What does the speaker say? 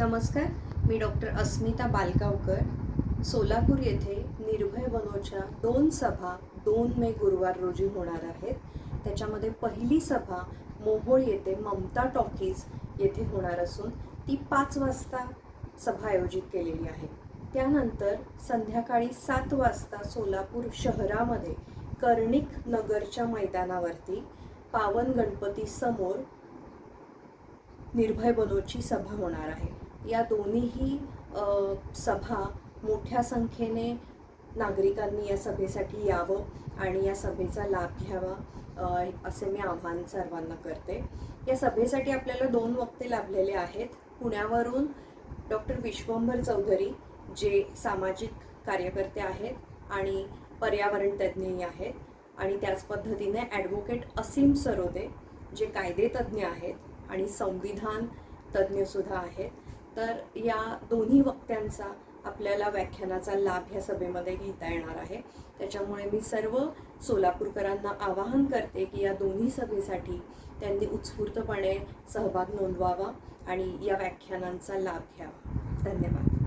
नमस्कार मी डॉक्टर अस्मिता बालगावकर सोलापूर येथे निर्भय बनोच्या दोन सभा दोन मे गुरुवार रोजी होणार आहेत. त्याच्यामध्ये पहिली सभा मोहोळ येथे ममता टॉकीज येथे होणार असून ती पाच वाजता सभा आयोजित केलेली आहे. त्यानंतर संध्याकाळी सात वाजता सोलापूर शहरामध्ये कर्णिक नगरच्या मैदानावरती पावन गणपती समोर निर्भय बनोची सभा होणार आहे. या दोन्हीही सभा मोठ्या संख्येने नागरिकांनी या सभेसाठी यावं आणि या सभेचा लाभ घ्यावा असे मी आव्हान सर्वांना करते. या सभेसाठी आपल्याला दोन वक्ते लाभलेले आहेत. पुण्यावरून डॉक्टर विश्वंभर चौधरी जे सामाजिक कार्यकर्ते आहेत आणि पर्यावरण तज्ज्ञही आहेत आणि त्याच पद्धतीने ॲडव्होकेट असीम सरोदे जे कायदे तज्ज्ञ आहेत आणि संविधान तज्ज्ञसुद्धा आहेत. तर या दोन्ही वक्त्यांचा आपल्याला व्याख्यानाचा लाभ या सभेमध्ये घेता येणार आहे. त्याच्यामुळे मी सर्व सोलापूरकरांना आवाहन करते की या दोन्ही सभेसाठी त्यांनी उत्स्फूर्तपणे सहभाग नोंदवावा आणि या व्याख्यानांचा लाभ घ्यावा. धन्यवाद.